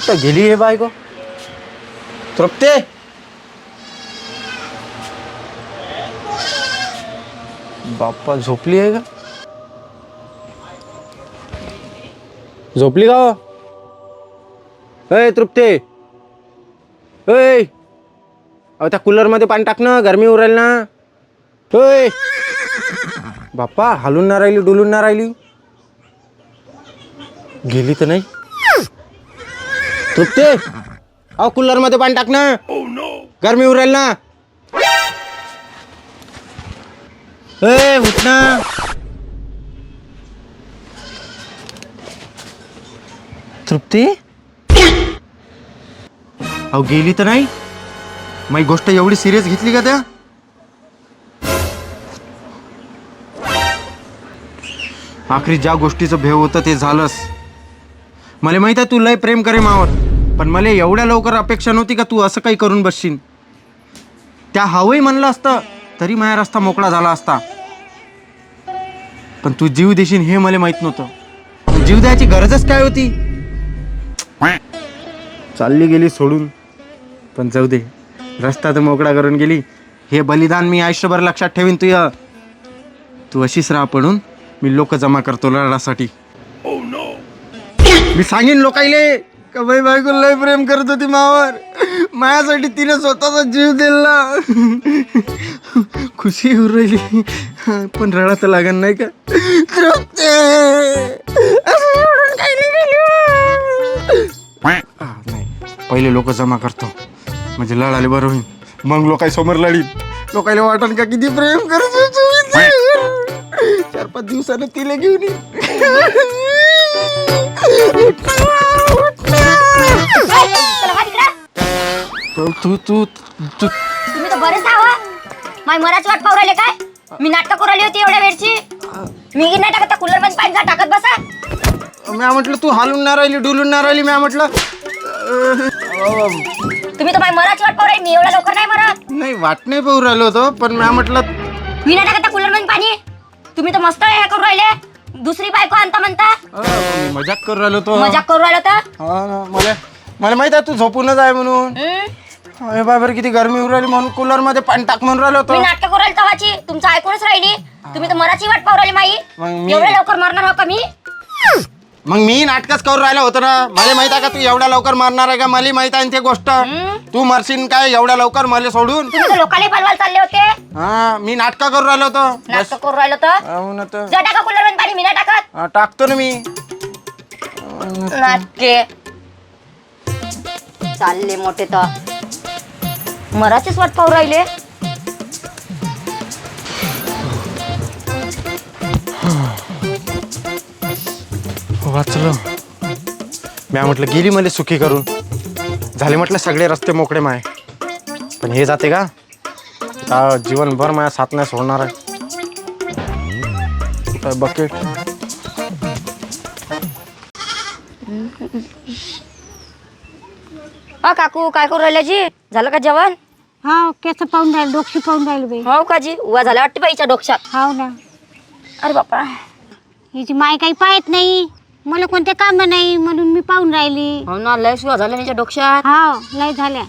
कुठं गेली हे बायको. तृप्ते. बाप्पा झोपली आहे का? झोपली का हो? अय तृप्ते. अय अहो त्या कूलरमध्ये पाणी टाक ना गरमी उरायला ना. होय बाप्पा हालून ना राहिली डुलून ना राहिली. गेली तर नाही. तृप्ती? अहो कूलरमध्ये पाणी टाक ना. गरमी उरेल ना. ए उठ ना. तृप्ती? अहो गेली तर नाही. माझी गोष्ट एवढी सिरियस घेतली का त्या? आखरी ज्या गोष्टीचं भेव होतं ते झालंच. मला माहीत आहे तू लय प्रेम करे मावर पण मला एवढ्या लवकर अपेक्षा नव्हती का तू असं काही करून बसशील त्या हवंही म्हणलं असतं तरी माझा रस्ता मोकळा झाला असता. पण तू जीव देशील हे मला माहीत नव्हतं. जीव द्यायची गरजच काय होती? चालली गेली सोडून पण जाऊ दे. रस्ता तर मोकळा करून गेली. हे बलिदान मी आयुष्यभर लक्षात ठेवीन तू तू अशीच राहा पडून मी लोक जमा करतो लढासाठी. Oh, मी सांगेन लोकाईले का बाई बायको लय प्रेम करत होती मावर माझ्यासाठी तिने स्वतःचा जीव दिला. खुशी होऊ राहिली. पण रडा तर लागण नाही का? तृप्ती, असं एवढं काही नाही केलं. आ, नाही. पहिले लोक जमा करतो. म्हणजे लढाले बरं होईल मग लोकांसमोर लढीन. लोकांना वाटन का किती प्रेम करत होतो. चार पाच दिवसानं तिला घेऊन येईन. हा. तू तू तू तू. तुम्ही तर बरेच आहा माय मराठी वाट पाहू राहिले काय? मी नाटक करू राहिली होती एवढ्या वेळची. मी नाही टाकत कूलरमध्ये पाणी जा टाकत बसा. म्या म्हटलं तू हालून नाही राहिली डुलून नाही राहिली म्या म्हटलं. अं, तुम्ही तर माय मराठी वाट पाहू राहिले मी एवढ्या लवकर नाही मरत. नाही वाट नाही पाहू राहिलो होतो पण म्या म्हटलं मी नाही टाकत कूलरमध्ये पाणी. तुम्ही तर मस्त हे करू राहिले. दुसरी बायको आणता म्हणता? अं, मी मजाक करू राहिलो होतो मजाक करू राहिलो तर? हा ना, मला मला माहीत आहे तू झोपूनच आहे म्हणून. हं? अरे बाबर किती गरमी उरायली म्हणून. कूलरमध्ये पाणी टाक म्हणून राहिलो मी होतो नाटक करू राहिली तवाची. तुमचं ऐकूनच राहिली. तुम्ही तर मराठी वाट पाहू राहिली माई. मग मी एवढ्या लवकर मरणार हो का मी? मग मी नाटकच करून राहिलो होतो ना. मला माहीत आहे का तू एवढ्या लवकर मरणार आहे का? मला माहीत आहे ना ते गोष्ट? तू मरशील काय एवढ्या लवकर मला सोडून? तुम्ही तर लोकांना पलवाल चालले होते? हा मी नाटक करून राहिलो होतो. नाटक करू राहिलो तर हो ना तर. जा टाका कूलरमध्ये पाणी मी नाही टाकत. हा, टाकतो ना मी. नाटके. चालले मोठे तर. मराठीच वाट पाहू राहिले. वाचलो. म्या म्हटलं गेली मला सुखी करून. झाले म्हटलं सगळे रस्ते मोकळे माय. पण हे जाते का? आता जीवनभर माझ्या साथ नाही सोडणार आहे. काय बकेट? अ काकू काय करू राहिले जी? झालं का जेवण? हा केस पाहून राहील डोक्षी पाहून राहील बाई. हो का जी? उवा झाला वाटते बाईच्या डोक्यात. हाव ना. अरे बापा. हिची माय काही पाहत नाही. मला कोणते काम नाही म्हणून मी पाहून राहिली. हो ना लय सुवा झालं तिच्या डोक्यात. हाव लय झाल्या.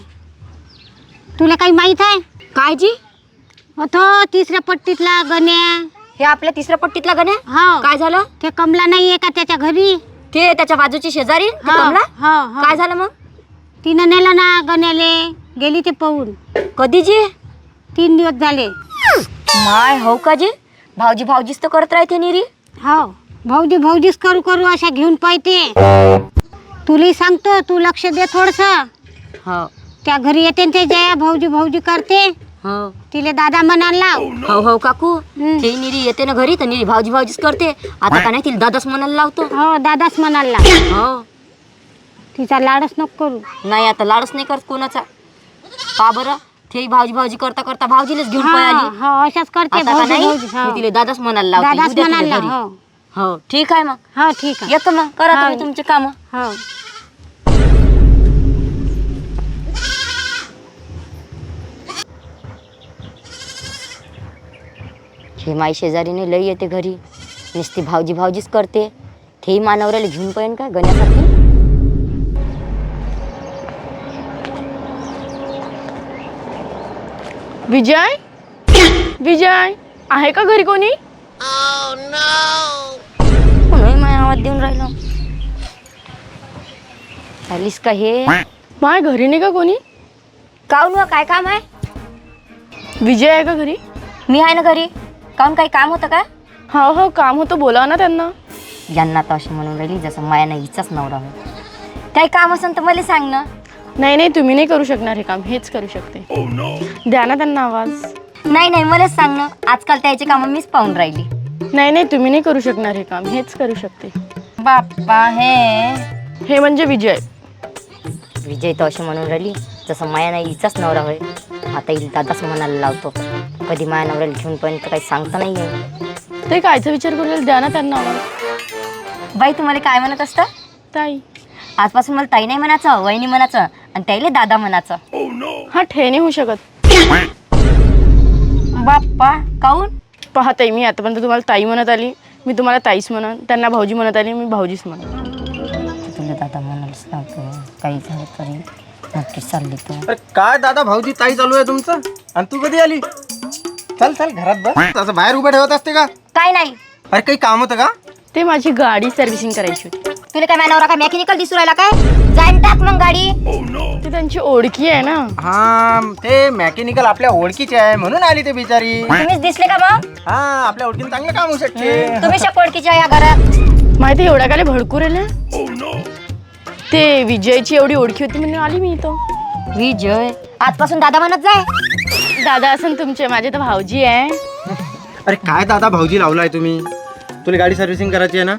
तुला काही माहीत आहे? काय जी? हो तो तिसऱ्या पट्टीतला गण्या. हे आपल्या तिसऱ्या पट्टीतला गण्या? हाव काय झालं? ते कमला नाही आहे का त्याच्या घरी? ते त्याच्या बाजूची शेजारी ते हाव, कमला? हाव. काय झालं मग? तिनं नेलं ना गण्याले गेली ते पाहून कधी जी? तीन दिवस झाले. माय हो का जी? भाऊजी भाऊजीच तर करत राहते निरी. हाव भाऊजी भाऊजीच करू करू अशा घेऊन पाहिजे तुलाही सांगतो तू लक्ष दे थोडस. हो. त्या घरी येते न ते जया भाऊजी भाऊजी करते. हो. तिले दादा म्हणायला लाव. हो हो काकू. हम्म. ते निरी येते ना घरी तर निरी भाऊजी भाऊजीच करते. आता का नाही तिला दादाच म्हणायला लावतो? हो दादाच म्हणायला लाव. हो. तिचा लाडच नको करू. नाही आता लाडच नाही करत कोणाचा. का बरं. ते भाऊजी भाऊजी करता करता भाऊजीलाच घेऊन हा, पळाली. हो अशाच करते आता का भाऊजी नाही? भाऊजी हो. मी तिला दादाच म्हणायला लावते. दादाच तिला घरी. हो. हो ठीक आहे मग. हा ठीक आहे. येतो मग. करा तुम्ही तुमची कामं. हा. हे माई शेजारीने लई येते घरी. नुसती भावजी भावजीच करते. तेही मानवऱ्याला घेऊन पण काय गण्यासाठी विजय? विजय आहे का घरी कोणी? Oh, देऊन राहिलो. आलीस का हे? माय घरी नाही का कोणी? काऊन व काय काम आहे? विजय आहे का घरी? मी आहे ना घरी. काऊन काही काम होतं का? हो हो काम होतं. बोला ना त्यांना. यांना तर अशी म्हणून राहिली जसं माया नाही हिचाच नवरा काही काम असेल तर मला सांग ना. नाही नाही तुम्ही नाही करू शकणार हे काम. हेच करू शकते. द्या ना त्यांना आवाज. नाही नाही मलाच सांग ना. आजकाल त्याची कामं मीच पाहून राहिली. नाही नाही तुम्ही नाही करू शकणार हे काम. हेच करू शकते. बाप्पा हे. हे म्हणजे विजय. विजय तर अशी म्हणून राहिली जसं माया नाही हिचाच नवरा होय. आता येईल दादाच म्हणायला लावतो. कधी माया नवऱ्याला घेऊन पण तर काही सांगता नाही आहे ते कायचा विचार करू राहिले? द्या ना त्यांना. बाई तुम्हाला काय म्हणत असतं? ताई. आजपासून मला ताई नाही म्हणायचं वहिनी म्हणायचं आणि त्याला दादा म्हणायचं. हा ठे नाही होऊ शकत. बाप्पा काऊन? पहा ताई मी आतापर्यंत तुम्हाला ताई म्हणत आली. मी तुम्हाला ताईच म्हणन त्यांना भाऊजी म्हणत आली मी भाऊजीच म्हणन. तुला दादा म्हणालच नव्हतं काही झालं तरी नक्की चालली तू. अरे काय दादा भाऊजी ताई चालू आहे तुमचं? आणि तू कधी आली? चल चल घरात बस. असं बाहेर उभं ठेवत असते का? काय नाही. अरे काही काम होतं का? ते माझी गाडी सर्व्हिसिंग करायची होती. तुला काय मानवरा काय मेकॅनिकल दिसू राहिला काय? जाईन टाक मग गाडी. ते त्यांची ओळखी आहे ना. हा ते मेकॅनिकल आपल्या ओळखीचे आहे म्हणून आली ते बिचारी. तुम्हीच दिसले का मग? हा आपल्या ओळखीने चांगलं काम होऊ शकते. तुम्ही शपोळकीच्या या घरात. माहिती एवढ्या काय भडकू राहिल्या ते विजयची एवढी ओळखी होती म्हणून आली मी इथं. विजय आजपासून दादा म्हणत जाय. दादा असन तुमचे माझे तर भाऊजी आहे. अरे काय दादा भाऊजी लावलाय तुम्ही? तुला गाडी सर्व्हिसिंग करायची आहे ना?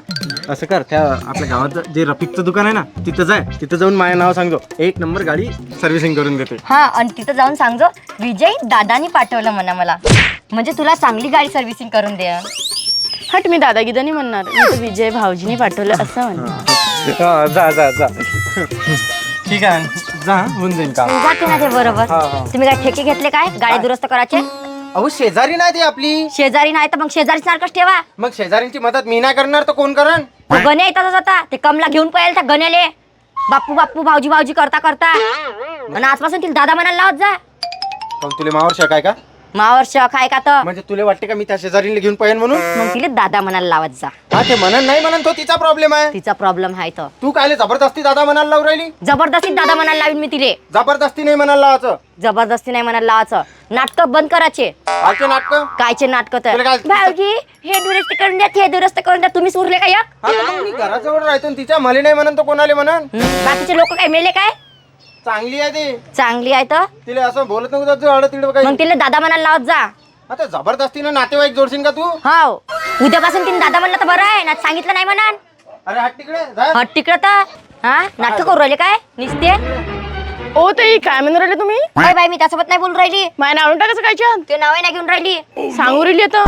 असं कर त्या आपल्या गावात जे रफिकचं दुकान आहे ना तिथं जाय. तिथं जाऊन माझं नाव सांगतो. एक नंबर गाडी सर्व्हिसिंग करून देते. हा आणि तिथं जाऊन सांगजो विजय दादानी पाठवलं म्हणा मला. म्हणजे तुला चांगली गाडी सर्व्हिसिंग करून दे हट मी दादा गिदा नाही म्हणणार. मी तर विजय भाऊजीने पाठवलं असं म्हणणार. हा, जा जा जा. ठीक आहे जा होऊन जाईल का? जाते ना ते बरोबर. हा, हा. तुम्ही काय ठेके घेतले काय? गाडी दुरुस्त करायचे? अहो शेजारी नाही ती आपली. शेजारी नाही तर मग शेजारी सारखंच ठेवा. मग शेजारींची मदत मी नाही करणार तर कोण करण? तो गण्या येतात जाता ते कमला घेऊन पळेल त्या गण्याले. बाप्पू बाप्पू भाऊजी भाऊजी करता करता. आणि आजपासून तिला दादा म्हणायला लावत जा. मग तुला मावर शक आहे का? मावर शख आहे का तर म्हणजे तुला वाटते का मी त्या शेजारीला घेऊन पाहिजे म्हणून? मग तिला दादा म्हणायला लावत जा. हा ते म्हणन नाही म्हणन तो तिचा प्रॉब्लेम आहे. तिचा प्रॉब्लेम आहे तर तू कायले जबरदस्ती दादा म्हणायला लावून राहिली? जबरदस्ती दादा म्हणायला लावीन मी तिले. जबरदस्ती नाही म्हणायला लावायचं. जबरदस्ती नाही म्हणायला लावायचं. नाटक बंद करायचे. आजचे नाटक? कायचे नाटक तर? तुला काय- भाऊजी हे दुरुस्त करून द्या ते दुरुस्त करून द्या. तुम्हीच उरले का एक? हा तर मग मी घराजवळ राहतो आणि तिच्या मले नाही म्हणन तो कोणाले म्हणन? हं, बाकीचे लोक काय मेले काय? चांगली आहे ती. चांगली आहे तर? तिला असं बोलत नको तिकडे मग काही तिला दादा म्हणायला लावत जा. आता जबरदस्तीनं नातेवाईक जोडशील का तू? हो. उद्यापासून तिने दादा म्हणलं तर बरं आहे ना सांगितलं नाही म्हणा अरे हात तिकडे जा. हट तिकडं तर. हा? नाटक करू राहिले काय? निसते. ओ ताई काय म्हणून राहिले तुम्ही? काय बाई मी त्यासोबत नाही बोलून राहिली. माझ्या नावून टाकायचं काय ते नाव नाही घेऊन राहिली. सांगू राहिली आता.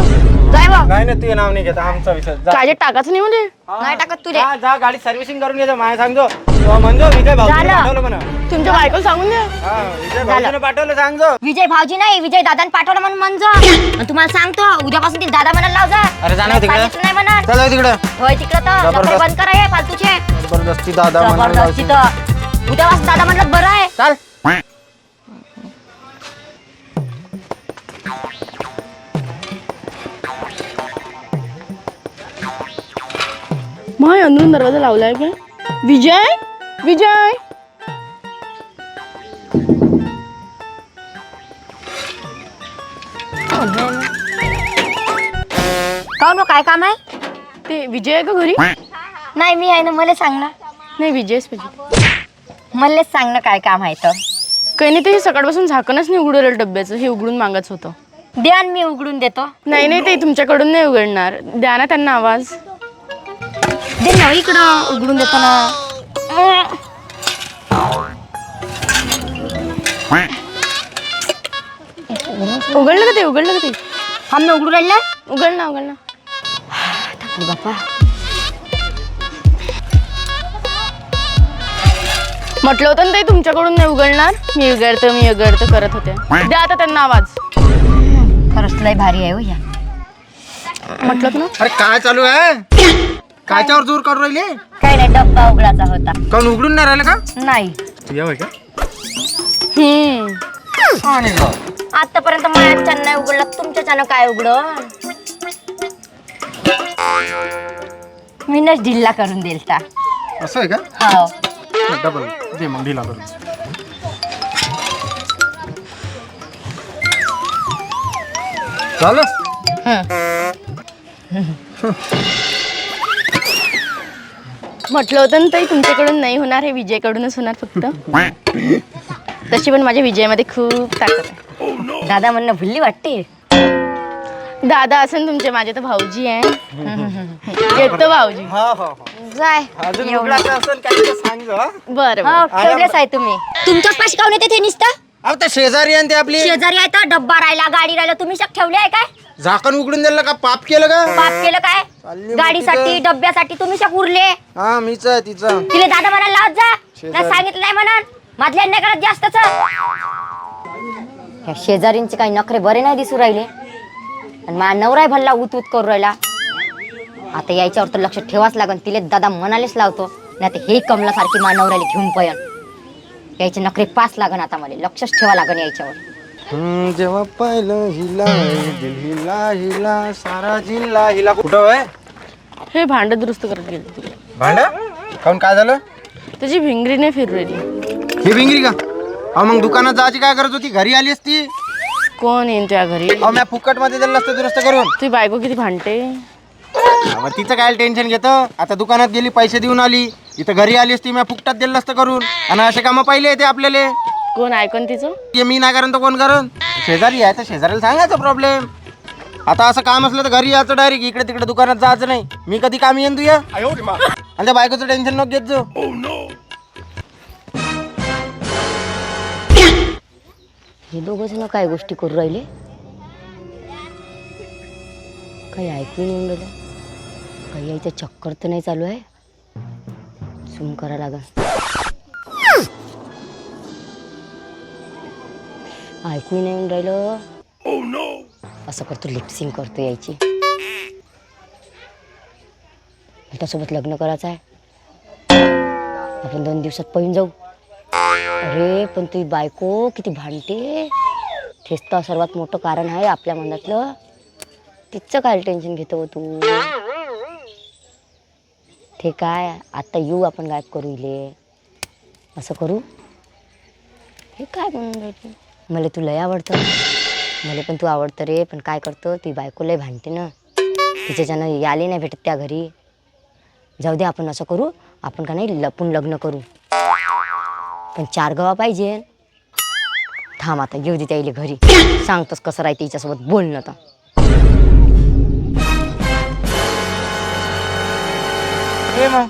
जाय बा. नाही ना तुझे नाव नाही घेत. आमचा विषय. जा. काय टाकायचं नाही म्हणजे? नाही टाकत तुले. जा जा गाडी सर्व्हिसिंग करून घे माय सांगतो. तो म्हणतो विजय भाऊजीने झालं. पाठवलं म्हणा तुमच्या बायकोला सांगून द्या हा विजय भाऊजीने पाठवलं सांगतो. विजय भाऊजी नाही विजय दादाने पाठवलं म्हणून म्हणजो आणि तुम्हाला सांगतो उद्यापासून तिला दादा म्हणायला लाव जा. अरे जा ना तिकडे. नाही चला तिकडे. होय तिकडं तर. जबरदस्त. लफडे बंद करा हे फालतूचे. जबरदस्ती दादा म्हणायला जबरदस्ती लावशील. तर. उद्यापासून दादा म्हणलं बरं आहे. चाल. अंदरून दरवाजा लावलाय काय विजय? विजय? काऊन हो, काय काम आहे? ते विजय आहे का घरी? नाही मी आहे ना मला सांग ना. नाही विजयच पाहिजे मलाच सांग ना काय काम आहे तर काही नाही ते सकाळपासून झाकणच नाही उघडलं डब्याचं हे उघडून मागायचं होतं. द्या न मी उघडून देतो. नाही नाही ते तुमच्याकडून नाही उघडणार. द्या ना त्यांना आवाज. दे ना इकडं उघडून देतो ना. उघडलं का ते उघडलं का ते? हम ना उघडून राहिलं? उघड ना उघड ना. थकली बापा म्हटलं होतं ना ते तुमच्याकडून नाही उघडणार. मी उघडतो मी उघडतो करत होते. द्या आता त्यांना आवाज. खरंच लय भारी आहे हो या. म्हटलं ना? अरे काय चालू आहे? कायच्यावर जोर काढून राहिले? काही नाही डब्बा उघडाचा होता. काऊन उघडून नाही राहिलं का? नाही. तुझ्या होय का? हम्म. आणि. आतापर्यंत माझ्या चॅन नाही उघडला. तुमच्या चॅन काय उघड? मीनच ढिल्ला करून दिलता. असं आहे का? हो डबल. दे मग ढिला करून. झालं म्हटलं होतं ना ताई तुमच्याकडून नाही होणार हे विजयकडूनच होणार फक्त. तशी पण माझ्या विजयामध्ये खूप ताकद आहे. दादा म्हणणं भुलली वाटते. दादा असेल तुमचे माझे तर भाऊजी आहे. येतो भाऊजी. हा हा जाय. अजून एवढं. उघडायचं असेल काही तर सांग हा. बरं बरं. हो ठेवलेच आहे तुम्ही. तुमच्याच पाशी काऊन येते ते निसता? अहो ते शेजारी आणि ते आपली. शेजारी आहे तर डब्बा राहिला गाडी राहिला तुम्ही शक ठेवले आहे काय? झाकण उघडून दिलं का? पाप केलं का? पाप केलं काय? गाडीसाठी डब्यासाठी तुम्ही शक उरले. हा मीच आहे तिचा तिले दादा म्हणाला लावत जा. शेजारी. नाही सांगितलं नाही म्हणून. मधल्या नाही करत जास्तच. ह्या शेजारींचे काही नखरे बरे नाही दिसू राहिले. आणि माझा नवराय भल्ला उत उत करू राहिला. आता यायच्यावर तर लक्ष ठेवाच लागन. तिले दादा म्हणालेच लावतो. नाही तर हे कमलासारखी मा नवऱ्याला घेऊन पयन यायचे नखरे पास लागन आता मला. लक्षच ठेवा लागन यायच्यावर हम्म, जेव्हा पाहिलं हिला दिल हिला हिला सारा जिल्हा हिला कुठं आहे हे भांड दुरुस्त करत गेले तिकडे भांडा? काऊन काय झालं? त्याची भिंगरीने फिरू राहिली ही भिंगरी का? अहो मग दुकानात जायची काय गरज होती? घरी आली असती? कोण येईन तुझ्या घरी? अहो मी फुकटमध्ये दिलं असतं दुरुस्त करून. तुझी बायको किती भांडते? अहो, तिचं काय टेन्शन घेतं? आता दुकानात गेली पैसे देऊन आली. इथं घरी आली असती मी फुकटात दिलं असतं करून. आणि असे कामं पाहिले ते आपल्याला. कोण ऐकून तिचं? ते मी नाही करण तर कोण करण शेजारी आहे तर शेजाऱ्याला सांगायचं प्रॉब्लेम आता असं काम असलं तर घरी यायचं डायरेक्ट इकडे तिकडे दुकानात जायचं नाही. मी कधी काम येईन तुया? आणि त्या बायकोचं टेन्शन नको घेत जो हे दोघं जण काय गोष्टी करू राहिले? काही ऐकू नाही येऊन राहिलं? काही यायचं चक्कर तर नाही चालू आहे. झूम करा लागा ऐकू नाही येऊन राहिलं. असं करतो लिपसिंग करतो यायची. त्यासोबत लग्न करायचं आहे. आपण दोन दिवसात पळून जाऊ. अरे पण तुझी बायको किती भांडते. तेच तर सर्वात मोठं कारण आहे आपल्या मनातलं. तिचं काय टेन्शन घेतो तू? ते काय? आता येऊ आपण गायब करू इले. असं करू? हे काय म्हणून राहिली? मला तू लय आवडतं. मला पण तू आवडतं रे पण काय करतो? ती बायको लय भांडते ना. तिच्याच्यानं याले नाही भेटत त्या घरी. जाऊ दे आपण असं करू. आपण का नाही लपून लग्न करू. पण चार गवा पाहिजे. थांब आता येऊ दे त्याईले घरी. सांगतोस कसं राहते तिच्यासोबत बोलणं तर ये मग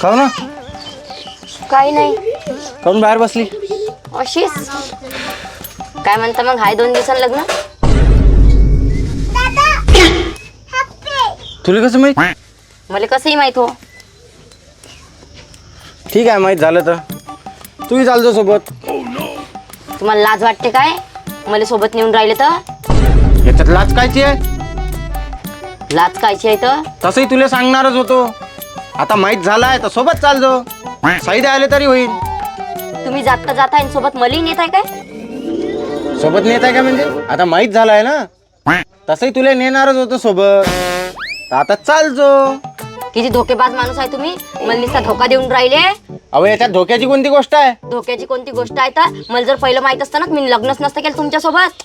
खाऊ ना. काही नाही. काऊन बाहेर बसली. अशीच. काय म्हणता मग? हाय दोन दिवसांनी लग्न? तुला कसं माहीत? मला कसंही माहीत हो. ठीक आहे माहीत झालं तर. तूही चालतो सोबत. तुम्हाला लाज वाटते काय? मला सोबत नेऊन राहिले तर? याच्यात लाच कायची आहे? लाज कायची आहे तर? तसंही तुला सांगणारच होतो. आता माहीत झालाय तर सोबत चालतो साईद आले तरी होईल. तुम्ही जाता जाता आणि सोबत मलाही नेत आहे काय? सोबत नेत आहे का म्हणजे? आता माहीत झालाय ना? तसंही तुला नेणारच होतं सोबत. तर आता चालतो किती धोकेबाज माणूस आहे तुम्ही? मला नुसता धोका देऊन राहिले. अहो याच्यात धोक्याची कोणती गोष्ट आहे? धोक्याची कोणती गोष्ट आहे तर? मला जर पहिलं माहीत असतं ना मी लग्नच नसतं केलं तुमच्यासोबत.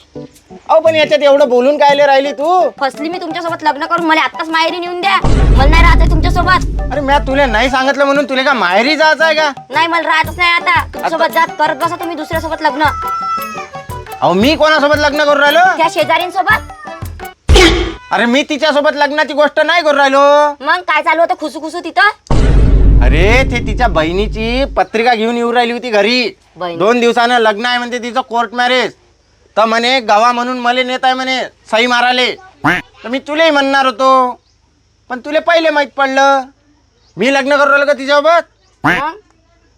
अहो पण याच्यात एवढं बोलून कायले राहिली तू? फसली मी तुमच्यासोबत लग्न करून मला आत्ताच माहेरी नेऊन द्या. मला नाही राहायचं तुमच्यासोबत. अरे मी तुला नाही सांगितलं म्हणून तुला का माहेरी जायचं आहे का? नाही मला राहतच नाही आता. तुमच्यासोबत जात करत बसा तुम्ही दुसऱ्यासोबत लग्न. अहो मी कोणासोबत लग्न करून राहिलो? त्या शेजारींसोबत. अरे मी तिच्यासोबत लग्नाची गोष्ट नाही करून राहिलो. मग काय चालू होतं खुसू खुसू तिथं? अरे ते तिच्या बहिणीची पत्रिका घेऊन येऊ राहिली होती घरी. बहिणी? दोन दिवसानं लग्न आहे म्हणते तिचं कोर्ट मॅरेज तर म्हणे गावा म्हणून मला नेत आहे म्हणे सई माराले. तर मी तुलाही म्हणणार होतो. पण तुला पहिले माहीत पडलं. मी लग्न करून राहिलो का तिच्यासोबत? मग?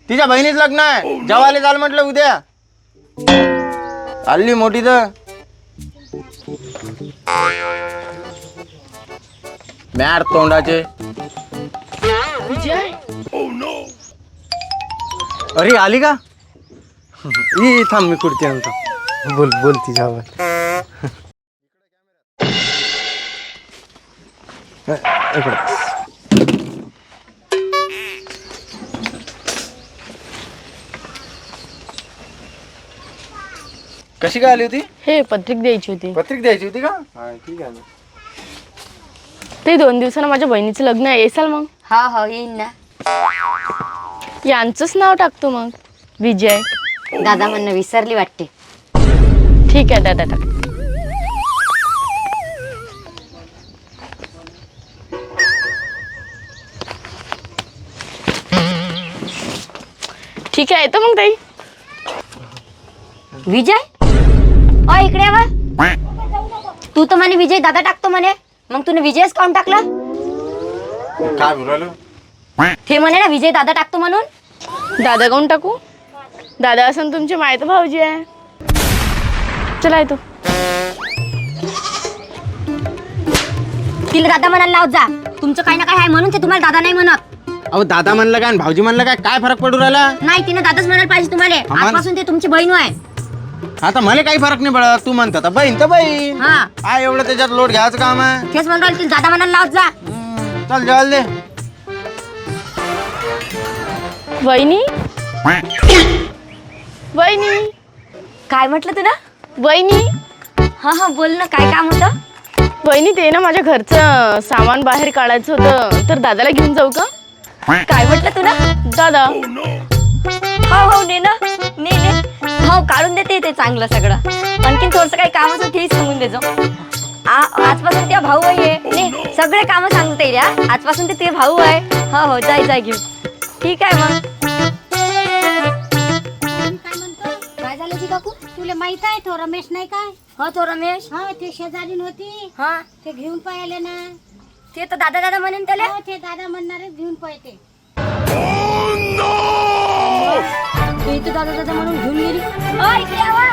तिच्या बहिणीच लग्न आहे. जेवायला चाल म्हटलं उद्या. चालली मोठी तर. मैं तो अरे आली का? ये था मैं कुर्ती आणतो. बोल बोलती जा बोल तिच्यावर कशी काय आली होती? हे पत्रिक द्यायची होती. पत्रिक द्यायची होती का? हा ठीक आहे ना. ते दोन दिवसानं माझ्या बहिणीचं लग्न आहे. येसाल मग? हा हो येईन ना. यांचंच नाव टाकतो मग. विजय. दादा म्हणणं विसरली वाटते. ठीक आहे दादा टाक. ठीक आहे येतो मग ताई. विजय? अ इकडे बा. तू तर म्हणे विजय दादा टाकतो म्हणे. मग तुने विजयच काऊन टाकला? काय बोलालो ते म्हणे ना विजय दादा टाकतो म्हणून. दादा काऊन टाकू? दादा असं तुमचे मायत भाऊजी आहे. चला येतो. तिला दादा म्हणायला लावत जा. तुमचं काही ना काही आहे म्हणून ते तुम्हाला दादा नाही म्हणत. अहो दादा म्हणलं काय आणि भाऊजी म्हणलं काय? काय फरक पडू राहिला? नाही तिने दादाच म्हणायला पाहिजे तुम्हाला. आजपासून ते तुमची बहीण आहे. आता मला काही फरक नाही पडत. तू म्हणता बहीण तर बहीण. हा. काय एवढं त्याच्यात लोट घ्यायचं काम आहे. तेच म्हणून राहिले तिला दादा म्हणायला लावत जा. चल जेवायला दे. वहिनी? वहिनी? काय म्हटलं तुला? वहिनी? हा हा बोल ना काय काम होतं? वहिनी ते ना माझ्या घरचं सामान बाहेर काढायचं होतं. तर दादाला घेऊन जाऊ का? काय म्हटलं तुला? दादा. हो हो ने ना ने ने. हो काढून देते ते चांगलं सगळं. आणखीन थोडस काही काम असं तेही सांगून देजो. आ- आजपासून त्या भाऊ आहे. सगळे काम सांगता हा. आजपासून ते ते भाऊ आहे. हो हो जाय जाय घेऊन. ठीक आहे मग. काय झालं जी काकू तुला माहीत आहे तो रमेश नाही काय हो तो रमेश. हा ते शेजारी होती हा. ते घेऊन पाहिले ना. ते तर दादा दादा म्हणेन त्याला. हो ते दादा म्हणणारे घेऊन पाहिजे ते तर दादा दादा म्हणून घेऊन गेली अ, इकडे यावा